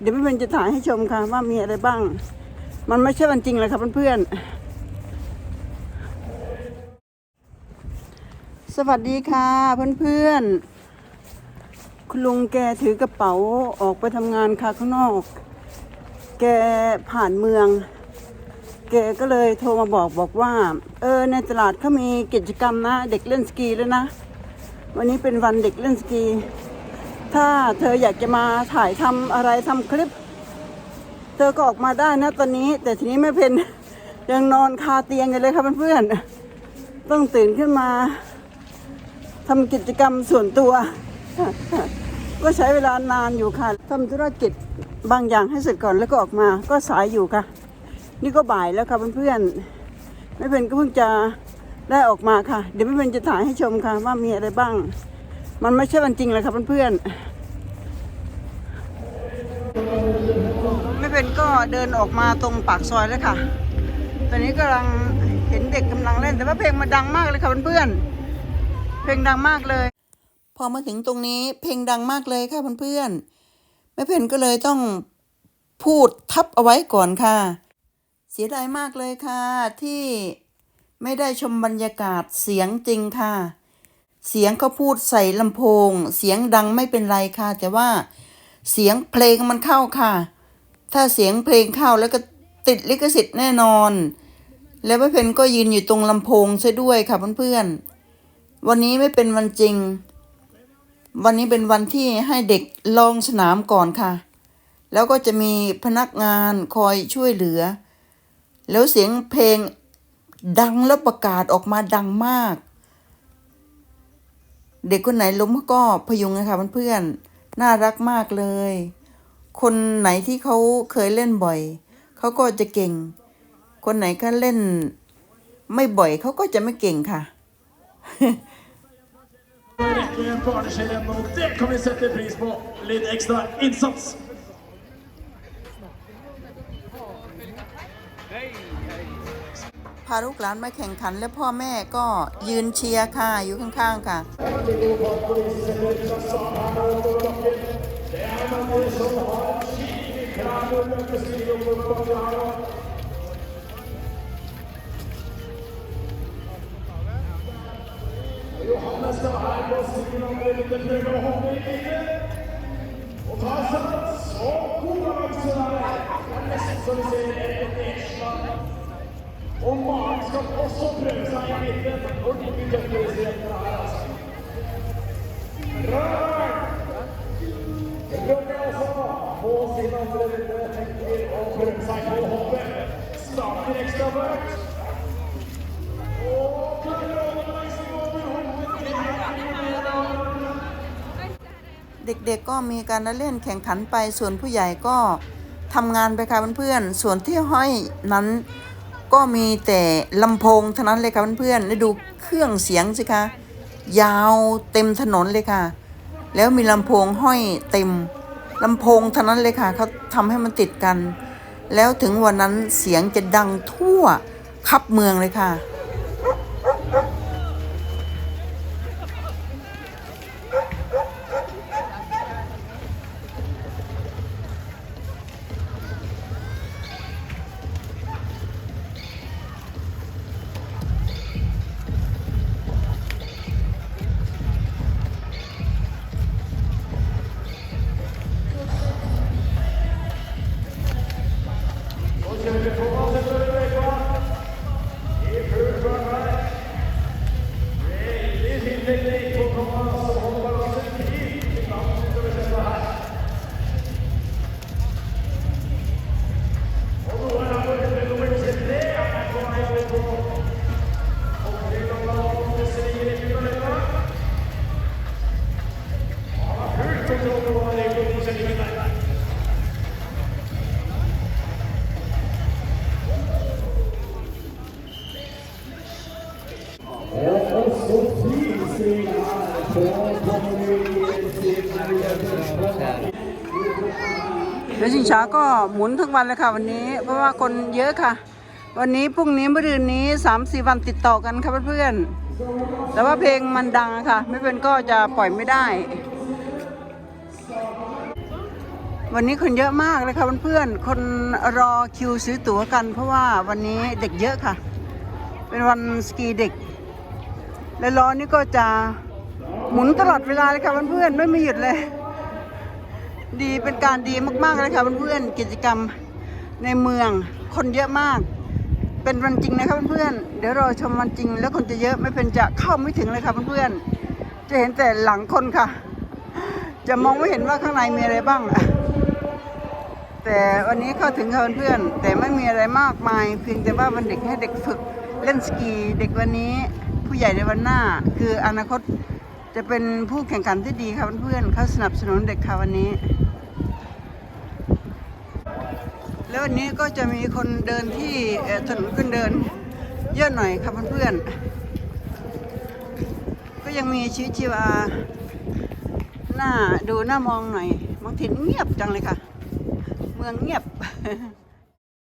เดี๋ยวพี่เป็นจะถ่ายให้ชมค่ะ ว่ามีอะไรบ้าง มันไม่ใช่วันจริงเลยค่ะเพื่อนๆ สวัสดีค่ะเพื่อนๆ คุณลุงแกถือกระเป๋าออกไปทำงานค่ะข้างนอก แกผ่านเมือง แกก็เลยโทรมาบอกบอกว่า เออในตลาดเขามีกิจกรรมนะ เด็กเล่นสกีแล้วนะ วันนี้เป็นวันเด็กเล่นสกี ถ้าเธออยากจะมาถ่ายทำอะไรทำคลิป เธอก็ออกมาได้นะตอนนี้ แต่ทีนี้ไม่เป็นยังนอนคาเตียงกันเลยค่ะเพื่อนๆต้องตื่นขึ้นมาทำกิจกรรมส่วนตัว ก็ใช้เวลานานอยู่ค่ะทำธุรกิจบางอย่างให้เสร็จก่อนแล้วก็ออกมาก็สายอยู่ค่ะ นี่ก็บ่ายแล้วค่ะเพื่อนๆไม่เป็นก็เพิ่งจะได้ออกมาค่ะ เดี๋ยวไม่เป็นจะถ่ายให้ชมค่ะว่ามีอะไรบ้าง มันไม่ใช่วันจริงเลยค่ะเพื่อนๆไม่เป็นก็เดินออกมาตรงปากซอยแล้วค่ะ ตอนนี้กำลังเห็นเด็กกำลังเล่น แต่ว่าเพลงมันดังมากเลยค่ะเพื่อนๆเพลงดังมากเลย พอมาถึงตรงนี้เพลงดังมากเลยค่ะเพื่อนๆแม่เพนก็เลยต้องพูดทับเอาไว้ก่อนค่ะ เสียดายมากเลยค่ะที่ไม่ได้ชมบรรยากาศเสียงจริงค่ะ เสียงเขาพูดใส่ลำโพง เสียงดังไม่เป็นไรค่ะแต่ว่าเสียงเพลงมันเข้าค่ะ ถ้าเสียงเพลงเข้าแล้วก็ติดลิขสิทธิ์แน่นอน แล้วแม่เพนก็ยืนอยู่ตรงลำโพงซะด้วยค่ะเพื่อนๆ วันนี้ไม่เป็นวันจริง วันนี้เป็นวันที่ให้เด็กลองสนามก่อนค่ะ แล้วก็จะมีพนักงานคอยช่วยเหลือ แล้วเสียงเพลงดังแล้วประกาศออกมาดังมาก เด็กคนไหนล้มก็พยุงนะคะเพื่อนๆน่ารักมากเลย คนไหนที่เขาเคยเล่นบ่อยเขาก็จะเก่ง คนไหนก็เล่น ไม่บ่อยเขาก็จะไม่เก่งค่ะ Verkligen barnatjejen och det kommer vi sätta pris på. Lite extra insats. พาลูกหลานมาแข่งขันและพ่อแม่ก็ยืนเชียร์ค่ะ อยู่ข้างๆค่ะ Johannes ska vara här på sidan om det lite pröva och hoppa i bilen. Och ta sats. Och goda axlar. Nästan så vi ser ett nedslag. Och Mark ska också pröva sig i mitten. Och det blir tufft här altså. Rör! Det brukar också på sin andra lite tänker och pröva sig på hoppet. Startar extra högt. Och kamraterna i sin gång hoppet till เด็กๆก็มีการเล่นแข่งขันไปส่วนผู้ใหญ่ก็ทำงานไปค่ะเพื่อนๆส่วนที่ห้อยนั้น ก็มีแต่ลำโพงเท่านั้นเลยค่ะเพื่อนๆแล้วดูเครื่องเสียงสิคะยาวเต็มถนนเลยค่ะ แล้วมีลำโพงห้อยเต็มลำโพงเท่านั้นเลยค่ะเขาทำให้มันติดกัน แล้วถึงวันนั้นเสียงจะดังทั่วคับเมืองเลยค่ะ รถชิงช้าก็หมุนทั้งวันเลยค่ะวันนี้ เพราะว่าคนเยอะค่ะ วันนี้พรุ่งนี้เมื่อรืนนี้สามสี่วันติดต่อกันค่ะเพื่อนๆแต่ว่าเพลงมันดังค่ะ ไม่เป็นก็จะปล่อยไม่ได้ วันนี้คนเยอะมากเลยค่ะเพื่อนๆคนรอคิวซื้อตั๋วกัน เพราะว่าวันนี้เด็กเยอะค่ะ เป็นวันสกีเด็ก และล้อนี่ก็จะหมุนตลอดเวลาเลยค่ะเพื่อนๆไม่มีหยุดเลย ดีเป็นการดีมากๆเลยค่ะเพื่อนๆกิจกรรมในเมืองคนเยอะมาก เป็นวันจริงนะคะเพื่อนๆเดี๋ยวรอชมวันจริง แล้วคนจะเยอะไม่เป็นจะเข้าไม่ถึงเลยค่ะเพื่อนๆจะเห็นแต่หลังคนค่ะ จะมองไม่เห็นว่าข้างในมีอะไรบ้างอะแต่วันนี้เข้าถึงค่ะเพื่อนๆแต่ไม่มีอะไรมากมาย เพียงแต่ว่าวันเด็กให้เด็กฝึกเล่นสกีเด็กวันนี้ผู้ใหญ่ในวันหน้า คืออนาคตจะเป็นผู้แข่งขันที่ดีค่ะเพื่อนๆเขาสนับสนุนเด็กค่ะวันนี้ แล้ววันนี้ก็จะมีคนเดินที่ถนนคนเดิน เยอะหน่อยครับเพื่อนๆ ก็ยังมีชีวิตชีวาหน้าดูหน้ามองหน่อยบางทีเงียบจังเลยค่ะ เมืองเงียบ